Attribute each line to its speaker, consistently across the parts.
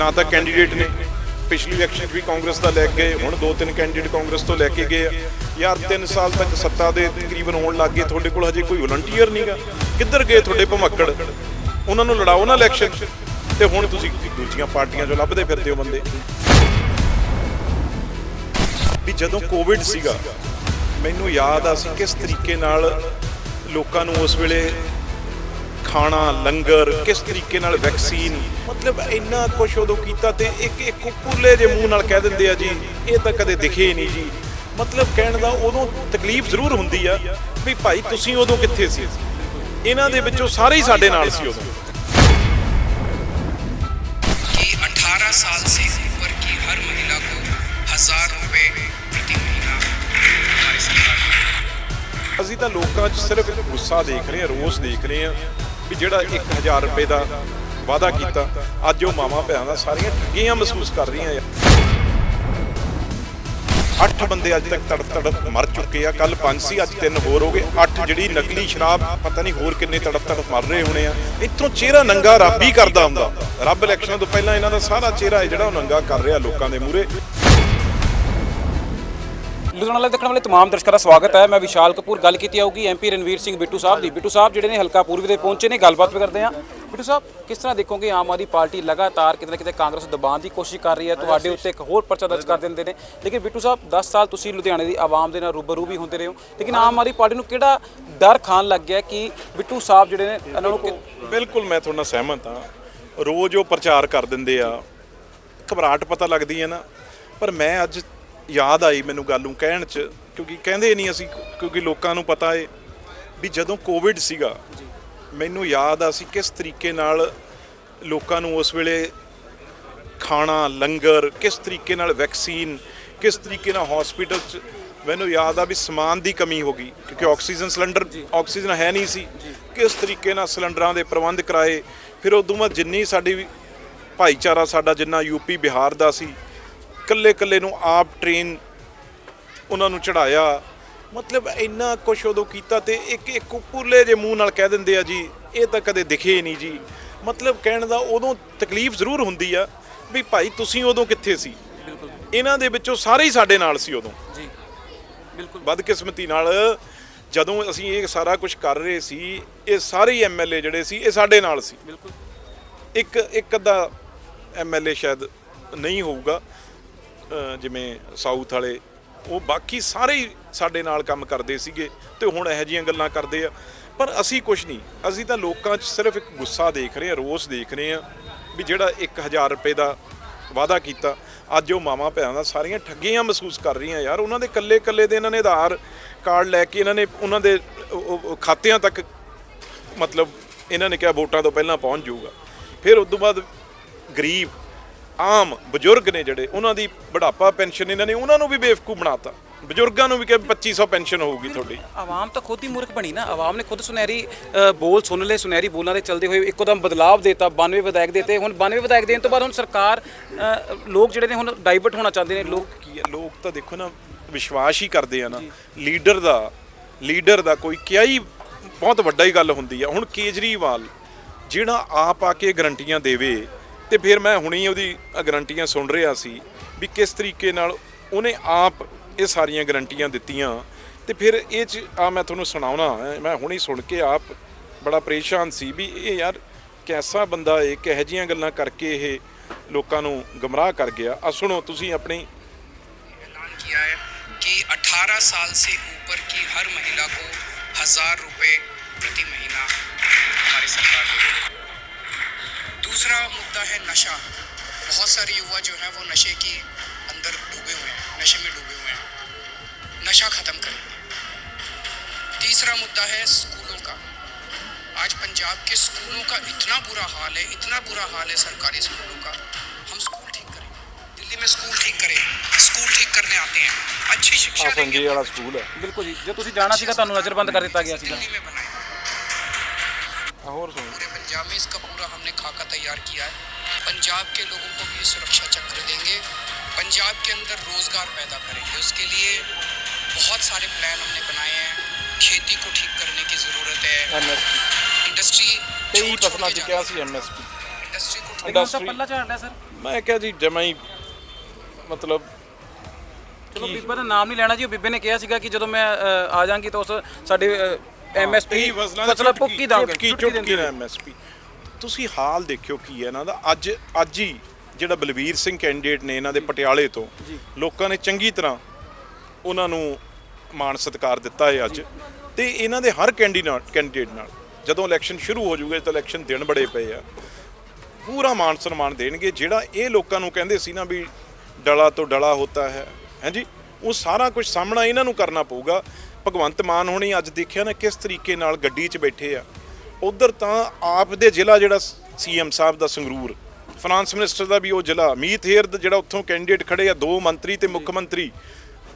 Speaker 1: ਨਾ ਤਾਂ ਕੈਂਡੀਡੇਟ ਨੇ। ਪਿਛਲੀ ਇਲੈਕਸ਼ਨ 'ਚ ਵੀ ਕਾਂਗਰਸ ਦਾ ਲੈ ਕੇ ਗਏ, ਹੁਣ ਦੋ ਤਿੰਨ ਕੈਂਡੀਡੇਟ ਕਾਂਗਰਸ ਤੋਂ ਲੈ ਕੇ ਗਏ ਆ। ਯਾਰ 3 ਸਾਲ ਤੱਕ ਸੱਤਾ ਦੇ ਤਕਰੀਬਨ ਹੋਣ ਲੱਗ ਗਏ, ਤੁਹਾਡੇ ਕੋਲ ਹਜੇ ਕੋਈ ਵਲੰਟੀਅਰ ਨਹੀਂਗਾ ਕਿੱਧਰ ਗਏ ਤੁਹਾਡੇ ਭਮੱਕੜ? ਉਹਨਾਂ ਨੂੰ ਲੜਾਓ ਨਾ ਇਲੈਕਸ਼ਨ ਤੇ ਹੁਣ ਤੁਸੀਂ ਦੂਜੀਆਂ ਪਾਰਟੀਆਂ 'ਚੋਂ ਲੱਭਦੇ ਫਿਰਦੇ ਹੋ ਬੰਦੇ। ਵੀ ਜਦੋਂ ਕੋਵਿਡ ਸੀਗਾ, ਮੈਨੂੰ ਯਾਦ ਆ ਸੀ ਕਿਸ ਤਰੀਕੇ ਨਾਲ ਲੋਕਾਂ ਨੂੰ ਉਸ ਵੇਲੇ ਖਾਣਾ ਲੰਗਰ ਕਿਸ ਤਰੀਕੇ ਨਾਲ ਵੈਕਸੀਨ ਮਤਲਬ ਇੰਨਾ ਕੁਝ ਉਦੋਂ ਕੀਤਾ ਤੇ ਇੱਕ ਇੱਕ ਕੁੱਲੇ ਜੇ ਮੂੰਹ ਨਾਲ ਕਹਿ ਦਿੰਦੇ ਆ ਜੀ ਇਹ ਤਾਂ ਕਦੇ ਦਿਖੇ ਹੀ ਨਹੀਂ ਜੀ ਮਤਲਬ ਕਹਿਣ ਦਾ ਉਦੋਂ ਤਕਲੀਫ ਜ਼ਰੂਰ ਹੁੰਦੀ ਆ ਵੀ ਭਾਈ ਤੁਸੀਂ ਉਦੋਂ ਕਿੱਥੇ ਸੀ ਇਹਨਾਂ ਦੇ ਵਿੱਚੋਂ ਸਾਰੇ ਹੀ ਸਾਡੇ ਨਾਲ ਸੀ ਉਦੋਂ
Speaker 2: कि 18 साल से ऊपर की हर महिला को हजार रुपए प्रति महीना हमारी सरकार ने
Speaker 1: ਅਸੀਂ ਤਾਂ ਲੋਕਾਂ 'ਚ ਸਿਰਫ ਗੁੱਸਾ ਦੇਖ ਰਹੇ ਹਾਂ ਰੋਸ ਦੇਖ ਰਹੇ ਹਾਂ ਵੀ ਜਿਹੜਾ 1000 ਰੁਪਏ ਦਾ ਵਾਅਦਾ ਕੀਤਾ, ਅੱਜ ਉਹ ਮਾਵਾਂ ਭੈਣਾਂ ਦਾ ਸਾਰੀਆਂ ਠੱਗੀਆਂ ਮਹਿਸੂਸ ਕਰ ਰਹੀਆਂ ਆ। ਅੱਠ ਬੰਦੇ ਅੱਜ ਤੱਕ ਤੜਫ ਤੜਫ ਮਰ ਚੁੱਕੇ ਆ। ਕੱਲ ਪੰਜ ਸੀ, ਅੱਜ ਤਿੰਨ ਹੋਰ ਹੋ ਗਏ। ਅੱਠ ਜਿਹੜੀ ਨਕਲੀ ਸ਼ਰਾਬ, ਪਤਾ ਨਹੀਂ ਹੋਰ ਕਿੰਨੇ ਤੜਫ ਤੜਫ ਮਰ ਰਹੇ ਹੋਣੇ ਆ। ਇੱਥੋਂ ਚਿਹਰਾ ਨੰਗਾ ਰੱਬ ਹੀ ਕਰਦਾ ਹੁੰਦਾ। ਰੱਬ ਇਲੈਕਸ਼ਨਾਂ ਤੋਂ ਪਹਿਲਾਂ ਇਹਨਾਂ ਦਾ ਸਾਰਾ ਚਿਹਰਾ ਜਿਹੜਾ ਉਹ ਨੰਗਾ ਕਰ ਰਿਹਾ ਲੋਕਾਂ ਦੇ ਮੂਹਰੇ।
Speaker 3: ਲੁਧਿਆਣਾ ਲਾਈਵ ਦੇਖਣ ਵਾਲੇ ਤਮਾਮ ਦਰਸ਼ਕਾਂ ਦਾ ਸਵਾਗਤ ਹੈ। ਮੈਂ ਵਿਸ਼ਾਲ ਕਪੂਰ। ਗੱਲ ਕੀਤੀ ਆਊਗੀ ਐਮਪੀ ਰਣਵੀਰ ਸਿੰਘ ਬਿੱਟੂ ਸਾਹਿਬ ਦੀ। ਬਿੱਟੂ ਸਾਹਿਬ ਜਿਹੜੇ ਨੇ ਹਲਕਾ ਪੂਰਬੀ ਦੇ ਪਹੁੰਚੇ ਨੇ ਗੱਲਬਾਤ ਵੀ ਕਰਦੇ ਹਾਂ। ਬਿੱਟੂ ਸਾਹਿਬ ਕਿਸ ਤਰ੍ਹਾਂ ਦੇਖੋਗੇ ਆਮ ਆਦਮੀ ਪਾਰਟੀ ਲਗਾਤਾਰ ਕਿਤੇ ਨਾ ਕਿਤੇ ਕਾਂਗਰਸ ਦਬਾਉਣ ਦੀ ਕੋਸ਼ਿਸ਼ ਕਰ ਰਹੀ ਹੈ? ਤੁਹਾਡੇ ਉੱਤੇ ਇੱਕ ਹੋਰ ਪਰਚਾ ਦਰਜ ਕਰ ਦਿੰਦੇ ਨੇ। ਲੇਕਿਨ ਬਿੱਟੂ ਸਾਹਿਬ 10 ਸਾਲ ਤੁਸੀਂ ਲੁਧਿਆਣੇ ਦੀ ਆਵਾਮ ਦੇ ਨਾਲ ਰੂਬਰੂ ਵੀ ਹੁੰਦੇ ਰਹੇ ਹੋ। ਲੇਕਿਨ ਆਮ ਆਦਮੀ ਪਾਰਟੀ ਨੂੰ ਕਿਹੜਾ ਡਰ ਖਾਣ ਲੱਗ ਗਿਆ ਕਿ ਬਿੱਟੂ ਸਾਹਿਬ ਜਿਹੜੇ ਨੇ ਇਹਨਾਂ ਨੂੰ
Speaker 1: ਬਿਲਕੁਲ ਮੈਂ ਤੁਹਾਡੇ ਨਾਲ ਸਹਿਮਤ ਹਾਂ। ਰੋਜ਼ ਉਹ ਪ੍ਰਚਾਰ ਕਰ ਦਿੰਦੇ ਆ। ਘਬਰਾਹਟ ਪਤਾ ਲੱਗਦੀ ਹੈ ਨਾ। ਪਰ ਮੈਂ ਅੱਜ ਯਾਦ ਆਈ ਮੈਨੂੰ ਗੱਲ ਨੂੰ ਕਹਿਣ ਚ ਕਿਉਂਕਿ ਕਹਿੰਦੇ ਨਹੀਂ ਅਸੀਂ ਕਿਉਂਕਿ ਲੋਕਾਂ ਨੂੰ ਪਤਾ ਏ ਵੀ ਜਦੋਂ ਕੋਵਿਡ ਸੀਗਾ ਮੈਨੂੰ ਯਾਦ ਆ ਸੀ ਕਿਸ ਤਰੀਕੇ ਨਾਲ ਲੋਕਾਂ ਨੂੰ ਉਸ ਵੇਲੇ ਖਾਣਾ ਲੰਗਰ ਕਿਸ ਤਰੀਕੇ ਨਾਲ ਵੈਕਸੀਨ ਕਿਸ ਤਰੀਕੇ ਨਾਲ ਹਸਪੀਟਲ ਚ ਮੈਨੂੰ ਯਾਦ ਆ ਵੀ ਸਮਾਨ ਦੀ ਕਮੀ ਹੋ ਗਈ ਕਿਉਂਕਿ ਆਕਸੀਜਨ ਸਿਲੰਡਰ ਆਕਸੀਜਨ ਹੈ ਨਹੀਂ ਸੀ। ਕਿਸ ਤਰੀਕੇ ਨਾਲ ਸਿਲੰਡਰਾਂ ਦੇ ਪ੍ਰਬੰਧ ਕਰਾਏ ਫਿਰ ਉਦੋਂ ਬਾਅਦ ਜਿੰਨੀ ਸਾਡੀ ਭਾਈਚਾਰਾ ਸਾਡਾ ਜਿੰਨਾ ਯੂਪੀ ਬਿਹਾਰ ਦਾ ਸੀ ਕੱਲੇ ਕੱਲੇ ਨੂੰ ਆਪ ਟ੍ਰੇਨ ਉਹਨਾਂ ਨੂੰ ਚੜਾਇਆ ਮਤਲਬ ਇੰਨਾ ਕੁਛ ਉਦੋਂ ਕੀਤਾ ਤੇ ਇੱਕ ਇੱਕ ਕੁੱਲੇ ਜੇ ਮੂੰਹ ਨਾਲ ਕਹਿ ਦਿੰਦੇ ਆ ਜੀ ਇਹ ਤਾਂ ਕਦੇ ਦਿਖੇ ਹੀ ਨਹੀਂ ਜੀ। ਮਤਲਬ ਕਹਿਣ ਦਾ ਉਦੋਂ ਤਕਲੀਫ ਜ਼ਰੂਰ ਹੁੰਦੀ ਆ ਵੀ ਭਾਈ ਤੁਸੀਂ ਉਦੋਂ ਕਿੱਥੇ ਸੀ? ਇਹਨਾਂ ਦੇ ਵਿੱਚੋਂ ਸਾਰੇ ਹੀ ਸਾਡੇ ਨਾਲ ਸੀ ਉਦੋਂ।
Speaker 3: ਜੀ। ਬਿਲਕੁਲ।
Speaker 1: ਬਦਕਿਸਮਤੀ ਨਾਲ ਜਦੋਂ ਅਸੀਂ ਇਹ ਸਾਰਾ ਕੁਝ ਕਰ ਰਹੇ ਸੀ ਇਹ ਸਾਰੇ ਹੀ ਐਮਐਲਏ ਜਿਹੜੇ ਸੀ ਇਹ ਸਾਡੇ ਨਾਲ ਸੀ।
Speaker 3: ਬਿਲਕੁਲ।
Speaker 1: ਇੱਕ ਇੱਕ ਅੱਧਾ ਐਮਐਲਏ ਸ਼ਾਇਦ ਨਹੀਂ ਹੋਊਗਾ। ਜਿਵੇਂ ਸਾਊਥ ਵਾਲੇ, ਉਹ ਬਾਕੀ ਸਾਰੇ ਹੀ ਸਾਡੇ ਨਾਲ ਕੰਮ ਕਰਦੇ ਸੀਗੇ ਤੇ ਹੁਣ ਇਹੋ ਜਿਹੀਆਂ ਗੱਲਾਂ ਕਰਦੇ ਆ। ਪਰ ਅਸੀਂ ਕੁਝ ਨਹੀਂ। ਅਸੀਂ ਤਾਂ ਲੋਕਾਂ 'ਚ ਸਿਰਫ ਇੱਕ ਗੁੱਸਾ ਦੇਖ ਰਹੇ ਹਾਂ ਰੋਸ ਦੇਖ ਰਹੇ ਹਾਂ ਵੀ ਜਿਹੜਾ 1000 ਰੁਪਏ ਦਾ ਵਾਅਦਾ ਕੀਤਾ, ਅੱਜ ਉਹ ਮਾਵਾਂ ਭੈਣਾਂ ਦਾ ਸਾਰੀਆਂ ਠੱਗੀਆਂ ਮਹਿਸੂਸ ਕਰ ਰਹੀਆਂ ਯਾਰ। ਉਹਨਾਂ ਦੇ ਕੱਲੇ ਕੱਲੇ ਦੇ ਇਹਨਾਂ ਨੇ ਆਧਾਰ ਕਾਰਡ ਲੈ ਕੇ ਇਹਨਾਂ ਨੇ ਉਹਨਾਂ ਦੇ ਖਾਤਿਆਂ ਤੱਕ ਮਤਲਬ ਇਹਨਾਂ ਨੇ ਕਿਹਾ ਵੋਟਾਂ ਤੋਂ ਪਹਿਲਾਂ ਪਹੁੰਚ ਜਾਊਗਾ। ਫਿਰ ਉਸ ਤੋਂ ਬਾਅਦ ਗਰੀਬ ਆਮ ਬਜ਼ੁਰਗ ਨੇ ਜਿਹੜੇ ਉਹਨਾਂ ਦੀ ਬੁਢਾਪਾ ਪੈਨਸ਼ਨ ਇਹਨਾਂ ਨੇ ਉਹਨਾਂ ਨੂੰ ਵੀ ਬੇਵਕੂਫ ਬਣਾਤਾ। ਬਜ਼ੁਰਗਾਂ ਨੂੰ ਵੀ ਕਿਹਾ 2500 ਪੈਨਸ਼ਨ ਹੋਊਗੀ ਤੁਹਾਡੀ।
Speaker 3: ਆਵਾਮ ਤਾਂ ਖੁਦ ਹੀ ਮੂਰਖ ਬਣੀ ਨਾ। ਆਵਾਮ ਨੇ ਖੁਦ ਸੁਨਹਿਰੀ ਅ, ਬੋਲ ਸੁਣ ਲਏ ਸੁਨਹਿਰੀ ਬੋਲਾਂ ਦੇ ਚੱਲਦੇ ਹੋਏ ਇੱਕੋਦਮ ਬਦਲਾਵ ਦੇਤਾ 92 ਵਿਧਾਇਕ ਦੇਤੇ। ਹੁਣ 92 ਵਿਧਾਇਕ ਦੇਣ ਤੋਂ ਬਾਅਦ ਹੁਣ ਸਰਕਾਰ ਅ, ਲੋਕ ਜਿਹੜੇ ਨੇ ਹੁਣ ਡਾਈਵਰਟ ਹੋਣਾ ਚਾਹੁੰਦੇ ਨੇ ਲੋਕ
Speaker 1: ਕੀ ਹੈ ਲੋਕ ਤਾਂ ਦੇਖੋ ਨਾ ਵਿਸ਼ਵਾਸ ਹੀ ਕਰਦੇ ਆ ਨਾ। ਲੀਡਰ ਦਾ ਲੀਡਰ ਦਾ ਕੋਈ ਕਿਹਾ ਹੀ ਬਹੁਤ ਵੱਡਾ ਹੀ ਗੱਲ ਹੁੰਦੀ ਆ। ਹੁਣ ਕੇਜਰੀਵਾਲ ਜਿਹੜਾ ਆਪ ਆ ਕੇ ਗਰੰਟੀਆਂ ਦੇਵੇ ਤੇ ਫਿਰ ਮੈਂ ਹੁਣੀ ਉਹਦੀ ਗਰੰਟੀਆਂ ਸੁਣ ਰਿਹਾ ਸੀ ਵੀ ਕਿਸ ਤਰੀਕੇ ਨਾਲ ਉਹਨੇ ਆਪ ਇਹ ਸਾਰੀਆਂ ਗਰੰਟੀਆਂ ਦਿੱਤੀਆਂ ਤੇ ਫਿਰ ਇਹ ਚ ਆ ਮੈਂ ਤੁਹਾਨੂੰ ਸੁਣਾਉਣਾ ਮੈਂ ਹੁਣੀ ਸੁਣ ਕੇ ਆਪ ਬੜਾ ਪਰੇਸ਼ਾਨ ਸੀ ਵੀ ਇਹ ਯਾਰ ਕੈਸਾ ਬੰਦਾ ਇਹ ਕਿਹੋ ਜਿਹੀਆਂ ਗੱਲਾਂ ਕਰਕੇ ਇਹ ਲੋਕਾਂ ਨੂੰ ਗਮਰਾਹ ਕਰ ਗਿਆ ਆ ਸੁਣੋ ਤੁਸੀਂ ਆਪਣੀ
Speaker 2: ऐलान किया है कि 18 साल से ऊपर की हर महिला को हजार रुपए प्रति महीना हमारी सरकार देगी दूसरा मुद्दा है नशा बहुत सारे युवा जो हैं वो नशे के अंदर डूबे हुए हैं नशे में डूबे हुए हैं नशा ख़त्म करें तीसरा मुद्दा है स्कूलों का आज पंजाब के स्कूलों का इतना बुरा हाल है इतना बुरा हाल है सरकारी स्कूलों का हम स्कूल ठीक करें दिल्ली में स्कूल ठीक करें स्कूल ठीक करने आते हैं अच्छी शिक्षा
Speaker 1: संजय वाला स्कूल है
Speaker 3: ਬਿਲਕੁਲ ਜੀ ਜੇ ਤੁਸੀਂ ਜਾਣਾ ਸੀਗਾ ਤੁਹਾਨੂੰ ਨਜ਼ਰਬंद ਕਰ ਦਿੱਤਾ ਗਿਆ ਸੀਗਾ
Speaker 2: दिल्ली में बनाए
Speaker 1: ਆ ਹੋਰ ਸੁਣੋ
Speaker 2: पूरे पंजाब में इसका पूरा हमने खाका तैयार किया है पंजाब के लोगों को भी ये सुरक्षा चक्र देंगे पंजाब के अंदर रोजगार पैदा करेंगे उसके लिए बहुत सारे प्लान हमने बनाए हैं खेती को ठीक करने की ज़रूरत है
Speaker 1: ਐਮਐਸਪੀ
Speaker 2: इंडस्ट्री
Speaker 1: 23 ਫਸਲਾਂ ਚ ਕਿਹਾ ਸੀ ਐਮਐਸਪੀ
Speaker 2: इंडस्ट्री को
Speaker 3: ਲੇਕਿਨ ਉਸ ਦਾ ਪੱਲਾ ਝਾੜ ਲਿਆ ਸਰ
Speaker 1: ਮੈਂ ਕਿਹਾ ਜੀ ਜਮਾਂ ਹੀ ਮਤਲਬ
Speaker 3: ਚਲੋ ਬੀਬਾ ਦਾ ਨਾਮ ਨਹੀਂ ਲੈਣਾ ਜੀ ਉਹ ਬੀਬੇ ਨੇ ਕਿਹਾ ਸੀਗਾ ਕਿ ਜਦੋਂ ਮੈਂ ਅ, ਆ ਜਾਾਂਗੀ ਤਾਂ ਉਸ ਸਾਡੇ ਐਮਐਸਪੀ
Speaker 1: ਫਸਲਾਂ ਦੀ
Speaker 3: ਭੁੱਕੀ ਦਾਂਗੇ
Speaker 1: ਚੁਟਕੀ ਚੁਟਕੀ ਨਾ ਐਮਐਸਪੀ ਤੁਸੀਂ ਹਾਲ ਦੇਖਿਓ ਕੀ ਹੈ ਇਹਨਾਂ ਦਾ। ਅੱਜ ਅੱਜ ਹੀ ਜਿਹੜਾ ਬਲਵੀਰ ਸਿੰਘ ਕੈਂਡੀਡੇਟ ਨੇ ਇਹਨਾਂ ਦੇ ਪਟਿਆਲੇ ਤੋਂ ਲੋਕਾਂ ਨੇ ਚੰਗੀ ਤਰ੍ਹਾਂ ਉਹਨਾਂ ਨੂੰ ਮਾਣ ਸਤਿਕਾਰ ਦਿੱਤਾ ਹੈ ਅੱਜ। ਤੇ ਇਹਨਾਂ ਦੇ ਹਰ ਕੈਂਡੀਡੇਟ ਕੈਂਡੀਡੇਟ ਨਾਲ ਜਦੋਂ ਇਲੈਕਸ਼ਨ ਸ਼ੁਰੂ ਹੋ ਜਾਊਗਾ ਤਾਂ ਇਲੈਕਸ਼ਨ ਦਿਨ ਬੜੇ ਪਏ ਆ ਪੂਰਾ ਮਾਨ ਸਨਮਾਨ ਦੇਣਗੇ। ਜਿਹੜਾ ਇਹ ਲੋਕਾਂ ਨੂੰ ਕਹਿੰਦੇ ਸੀ ਨਾ ਵੀ ਡਲਾ ਤੋਂ ਡਲਾ ਹੁੰਦਾ ਹੈ ਹਾਂਜੀ ਉਹ ਸਾਰਾ ਕੁਝ ਸਾਹਮਣਾ ਇਹਨਾਂ ਨੂੰ ਕਰਨਾ ਪਊਗਾ। ਭਗਵੰਤ ਮਾਨ ਹੋਣੀ ਅੱਜ ਦੇਖਿਆ ਨਾ ਕਿਸ ਤਰੀਕੇ ਨਾਲ ਗੱਡੀ 'ਚ ਬੈਠੇ ਆ। ਉਧਰ ਤਾਂ ਆਪ ਦੇ ਜ਼ਿਲ੍ਹਾ ਜਿਹੜਾ ਸੀਐਮ ਸਾਹਿਬ ਦਾ ਸੰਗਰੂਰ ਫਾਈਨਾਂਸ ਮਿਨਿਸਟਰ ਦਾ ਵੀ ਉਹ ਜ਼ਿਲ੍ਹਾ ਮੀਤ ਹੇਰ ਦਾ ਜਿਹੜਾ ਉੱਥੋਂ ਕੈਂਡੀਡੇਟ ਖੜੇ ਆ ਦੋ ਮੰਤਰੀ ਤੇ ਮੁੱਖ ਮੰਤਰੀ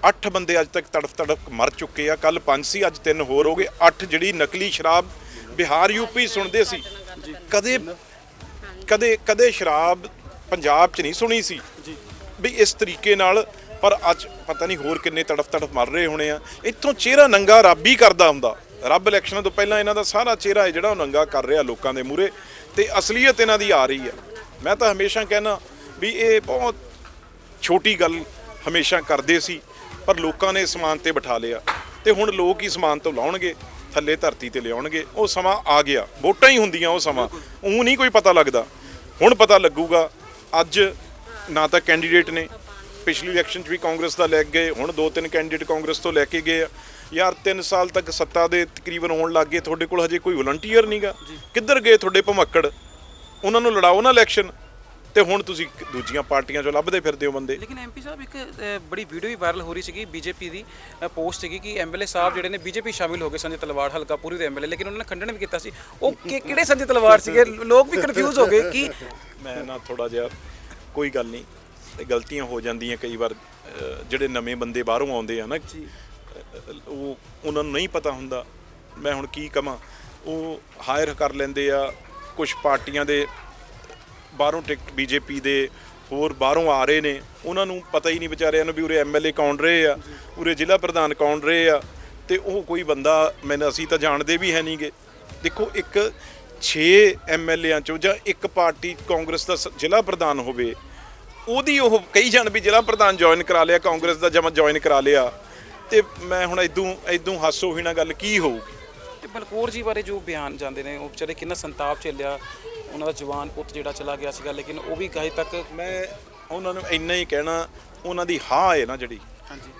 Speaker 1: ਅੱਠ ਬੰਦੇ ਅੱਜ ਤੱਕ ਤੜਫ ਤੜਫ ਮਰ ਚੁੱਕੇ ਆ। ਕੱਲ ਪੰਜ ਸੀ ਅੱਜ ਤਿੰਨ ਹੋਰ ਹੋ ਗਏ। ਅੱਠ ਜਿਹੜੀ ਨਕਲੀ ਸ਼ਰਾਬ ਬਿਹਾਰ ਯੂਪੀ ਸੁਣਦੇ ਸੀ। ਕਦੇ ਕਦੇ ਕਦੇ ਸ਼ਰਾਬ ਪੰਜਾਬ 'ਚ ਨਹੀਂ ਸੁਣੀ ਸੀ। ਵੀ ਇਸ ਤਰੀਕੇ ਨਾਲ ਪਰ ਅੱਜ ਪਤਾ ਨਹੀਂ ਹੋਰ ਕਿੰਨੇ ਤੜਫ ਤੜਫ ਮਰ ਰਹੇ ਹੋਣੇ ਆ। ਇੱਥੋਂ ਚਿਹਰਾ ਨੰਗਾ ਰੱਬ ਹੀ ਕਰਦਾ ਹੁੰਦਾ। ਰੱਬ ਇਲੈਕਸ਼ਨਾਂ ਤੋਂ ਪਹਿਲਾਂ ਇਹਨਾਂ ਦਾ ਸਾਰਾ ਚਿਹਰਾ ਹੈ ਜਿਹੜਾ ਉਹ ਨੰਗਾ ਕਰ ਰਿਹਾ ਲੋਕਾਂ ਦੇ ਮੂਹਰੇ ਤੇ ਅਸਲੀਅਤ ਇਹਨਾਂ ਦੀ ਆ ਰਹੀ ਹੈ ਮੈਂ ਤਾਂ ਹਮੇਸ਼ਾ ਕਹਿਣਾ ਵੀ ਇਹ ਬਹੁਤ ਛੋਟੀ ਗੱਲ ਹਮੇਸ਼ਾ ਕਰਦੇ ਸੀ ਪਰ ਲੋਕਾਂ ਨੇ ਸਮਾਨ ਤੇ ਬਿਠਾ ਲਿਆ। ਤੇ ਹੁਣ ਲੋਕ ਹੀ ਸਮਾਨ ਤੋਂ ਲਾਉਣਗੇ ਥੱਲੇ ਧਰਤੀ ਤੇ ਲਿਆਉਣਗੇ ਉਹ ਸਮਾਂ ਆ ਗਿਆ। ਵੋਟਾਂ ਹੀ ਹੁੰਦੀਆਂ ਉਹ ਸਮਾਂ। ਉਹ ਨਹੀਂ ਕੋਈ ਪਤਾ ਲੱਗਦਾ। ਹੁਣ ਪਤਾ ਲੱਗੂਗਾ ਅੱਜ ਨਾ ਤਾਂ ਕੈਂਡੀਡੇਟ ਨੇ ਪਿਛਲੀ ਇਲੈਕਸ਼ਨ 'ਚ ਵੀ ਕਾਂਗਰਸ ਦਾ ਲੈ ਗਏ ਹੁਣ ਦੋ ਤਿੰਨ ਕੈਂਡੀਡੇਟ ਕਾਂਗਰਸ ਤੋਂ ਲੈ ਕੇ ਗਏ ਆ। ਯਾਰ 3 ਸਾਲ ਤੱਕ ਸੱਤਾ ਦੇ ਤਕਰੀਬਨ ਹੋਣ ਲੱਗ ਗਏ ਤੁਹਾਡੇ ਕੋਲ ਹਜੇ ਕੋਈ ਵਲੰਟੀਅਰ ਨਹੀਂਗਾ ਕਿੱਧਰ ਗਏ ਤੁਹਾਡੇ ਭਮੱਕੜ? ਉਹਨਾਂ ਨੂੰ ਲੜਾਓ ਨਾ ਇਲੈਕਸ਼ਨ ਤੇ ਹੁਣ ਤੁਸੀਂ ਦੂਜੀਆਂ ਪਾਰਟੀਆਂ 'ਚੋਂ ਲੱਭਦੇ ਫਿਰਦੇ ਹੋ ਬੰਦੇ।
Speaker 3: ਲੇਕਿਨ ਐਮਪੀ ਸਾਹਿਬ ਇੱਕ ਬੜੀ ਵੀਡੀਓ ਵੀ ਵਾਇਰਲ ਹੋ ਰਹੀ ਸੀਗੀ ਬੀਜੇਪੀ ਦੀ ਪੋਸਟ ਸੀਗੀ ਕਿ ਐਮਐਲਏ ਸਾਹਿਬ ਜਿਹੜੇ ਨੇ ਬੀਜੇਪੀ ਸ਼ਾਮਿਲ ਹੋ ਗਏ ਸੰਜੇ ਤਲਵਾੜ ਹਲਕਾ ਪੂਰੀ ਦੇ ਐਮਐਲਏ ਲੇਕਿਨ ਉਹਨਾਂ ਨੇ ਖੰਡਨ ਵੀ ਕੀਤਾ ਸੀ। ਉਹ ਕਿਹੜੇ ਸੰਜੇ ਤਲਵਾੜ ਸੀਗੇ? ਲੋਕ ਵੀ ਕਨਫਿਊਜ਼ ਹੋ ਗਏ ਕਿ
Speaker 1: ਮੈਂ ਨਾ ਥੋੜਾ ਜਿਹਾ ਕੋਈ ਗੱਲ ਨਹੀਂ। ਤੇ ਗਲਤੀਆਂ ਹੋ ਜਾਂਦੀਆਂ ਕਈ ਵਾਰ ਜਿਹੜੇ ਨਵੇਂ ਬੰਦੇ ਬਾਹਰੋਂ ਆਉਂਦੇ ਆ ਨਾ ਉਹ ਉਹਨਾਂ ਨੂੰ ਨਹੀਂ ਪਤਾ ਹੁੰਦਾ ਮੈਂ ਹੁਣ ਕੀ ਕਵਾਂ ਉਹ ਹਾਇਰ ਕਰ ਲੈਂਦੇ ਆ ਕੁਝ ਪਾਰਟੀਆਂ ਦੇ ਬਾਹਰੋਂ ਟਿਕਟ ਬੀਜੇਪੀ ਦੇ ਹੋਰ ਬਾਹਰੋਂ ਆ ਰਹੇ ਨੇ ਉਹਨਾਂ ਨੂੰ ਪਤਾ ਹੀ ਨਹੀਂ ਵਿਚਾਰਿਆਂ ਨੂੰ ਵੀ ਉਰੇ ਐਮਐਲਏ ਕੌਣ ਰਹੇ ਆ ਉਰੇ ਜ਼ਿਲ੍ਹਾ ਪ੍ਰਧਾਨ ਕੌਣ ਰਹੇ ਆ ਤੇ ਉਹ ਕੋਈ ਬੰਦਾ ਮੈਨੂੰ ਅਸੀਂ ਤਾਂ ਜਾਣਦੇ ਵੀ ਹੈ ਨਹੀਂਗੇ। ਦੇਖੋ ਇੱਕ 6 ਐਮਐਲਏਆਂ ਚੋਂ ਜਾਂ ਇੱਕ ਪਾਰਟੀ ਕਾਂਗਰਸ ਦਾ ਜ਼ਿਲ੍ਹਾ ਪ੍ਰਧਾਨ ਹੋਵੇ ਉਹਦੀ ਉਹ ਕਈ ਜਾਣ ਵੀ ਜ਼ਿਲ੍ਹਾ ਪ੍ਰਧਾਨ ਜੁਆਇਨ ਕਰਾ ਲਿਆ ਕਾਂਗਰਸ ਦਾ ਜਮਾ ਜੁਆਇਨ ਕਰਾ ਲਿਆ ਤੇ ਮੈਂ ਹੁਣ ਇਦੋਂ ਇਦੋਂ ਹਾਸੋ ਹੀਣਾ ਗੱਲ ਕੀ ਹੋਊਗੀ
Speaker 3: ਤੇ ਬਲਕੌਰ ਜੀ ਬਾਰੇ ਜੋ ਬਿਆਨ ਜਾਂਦੇ ਨੇ ਉਹ ਵਿਚਾਰੇ ਕਿੰਨਾ ਸੰਤਾਪ ਝੇਲਿਆ ਉਹਨਾਂ ਦਾ ਜਵਾਨ ਪੁੱਤ ਜਿਹੜਾ ਚਲਾ ਗਿਆ ਸੀਗਾ ਲੇਕਿਨ ਉਹ ਵੀ ਗਾਇ ਤੱਕ
Speaker 1: ਮੈਂ ਉਹਨਾਂ ਨੂੰ ਇੰਨਾ ਹੀ ਕਹਿਣਾ ਉਹਨਾਂ ਦੀ ਹਾਂ ਹੈ ਨਾ ਜਿਹੜੀ
Speaker 3: ਹਾਂਜੀ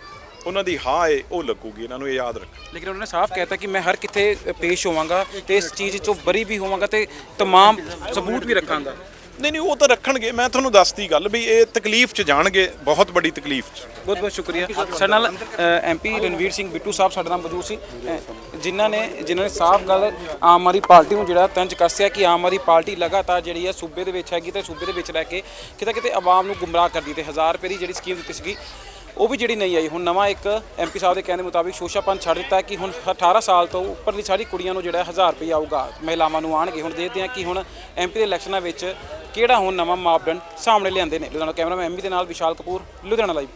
Speaker 1: ਉਹਨਾਂ ਦੀ ਹਾਂ ਹੈ ਉਹ ਲੱਗੂਗੀ ਇਹਨਾਂ ਨੂੰ ਇਹ ਯਾਦ ਰੱਖ
Speaker 3: ਲੇਕਿਨ ਉਹਨਾਂ ਨੇ ਸਾਫ਼ ਕਹਿਤਾ ਕਿ ਮੈਂ ਹਰ ਕਿਤੇ ਪੇਸ਼ ਹੋਵਾਂਗਾ ਤੇ ਇਸ ਚੀਜ਼ ਤੋਂ ਬਰੀ ਵੀ ਹੋਵਾਂਗਾ ਤੇ तमाम ਸਬੂਤ ਵੀ ਰੱਖਾਂਗਾ
Speaker 1: ਨਹੀਂ ਨਹੀਂ, ਉਹ ਤਾਂ ਰੱਖਣਗੇ। ਮੈਂ ਤੁਹਾਨੂੰ ਦੱਸਤੀ ਗੱਲ ਵੀ ਇਹ ਤਕਲੀਫ 'ਚ ਜਾਣਗੇ, ਬਹੁਤ ਵੱਡੀ ਤਕਲੀਫ 'ਚ।
Speaker 3: ਬਹੁਤ ਬਹੁਤ ਸ਼ੁਕਰੀਆ। ਸਾਡੇ ਨਾਲ ਐਮਪੀ ਰਣਵੀਰ ਸਿੰਘ ਬਿੱਟੂ ਸਾਹਿਬ ਸਾਡੇ ਨਾਲ ਮੌਜੂਦ ਸੀ। ਜਿਨ੍ਹਾਂ ਨੇ ਜਿਨ੍ਹਾਂ ਨੇ ਸਾਫ਼ ਗੱਲ ਆਮ ਆਦਮੀ ਪਾਰਟੀ ਨੂੰ ਜਿਹੜਾ ਤੰਜ ਕੱਸਿਆ ਕਿ ਆਮ ਆਦਮੀ ਪਾਰਟੀ ਲਗਾਤਾਰ ਜਿਹੜੀ ਹੈ ਸੂਬੇ ਦੇ ਵਿੱਚ ਹੈਗੀ ਤੇ ਸੂਬੇ ਦੇ ਵਿੱਚ ਰਹਿ ਕੇ ਕਿਤੇ ਕਿਤੇ ਆਵਾਮ ਨੂੰ ਗੁੰਮਰਾਹ ਕਰਦੀ ਤੇ 1000 ਰੁਪਏ ਦੀ ਜਿਹੜੀ ਸਕੀਮ ਦਿੱਤੀ ਸੀਗੀ ਉਹ ਵੀ ਜਿਹੜੀ ਨਹੀਂ ਆਈ। ਹੁਣ ਨਵਾਂ ਇੱਕ ਐਮਪੀ ਸਾਹਿਬ ਦੇ ਕਹਿਣ ਦੇ ਮੁਤਾਬਿਕ ਸ਼ੋਸ਼ਾਪਨ ਛੱਡ ਦਿੱਤਾ ਕਿ ਹੁਣ 18 ਸਾਲ ਤੋਂ ਉੱਪਰਲੀ ਸਾਰੀ ਕੁੜੀਆਂ ਨੂੰ ਜਿਹੜਾ 1000 ਰੁਪਏ ਆਊਗਾ। ਮਹਿਲਾਵਾਂ ਨੂੰ ਆਣਗੇ। ਹੁਣ ਦੇਖਦੇ ਹਾਂ ਕਿ ਹੁਣ ਐਮਪੀ ਦੇ ਇਲੈਕਸ਼ਨਾਂ ਵਿੱਚ ਕਿਹੜਾ ਹੁਣ ਨਵਾਂ ਮਾਪਦੰਡ ਸਾਹਮਣੇ ਲਿਆਂਦੇ ਨੇ। ਲੁਧਿਆਣਾ ਕੈਮਰਾਮੈਨ ਐਮਪੀ ਦੇ ਨਾਲ ਵਿਸ਼ਾਲ ਕਪੂਰ, ਲੁਧਿਆਣਾ ਲਾਈਵ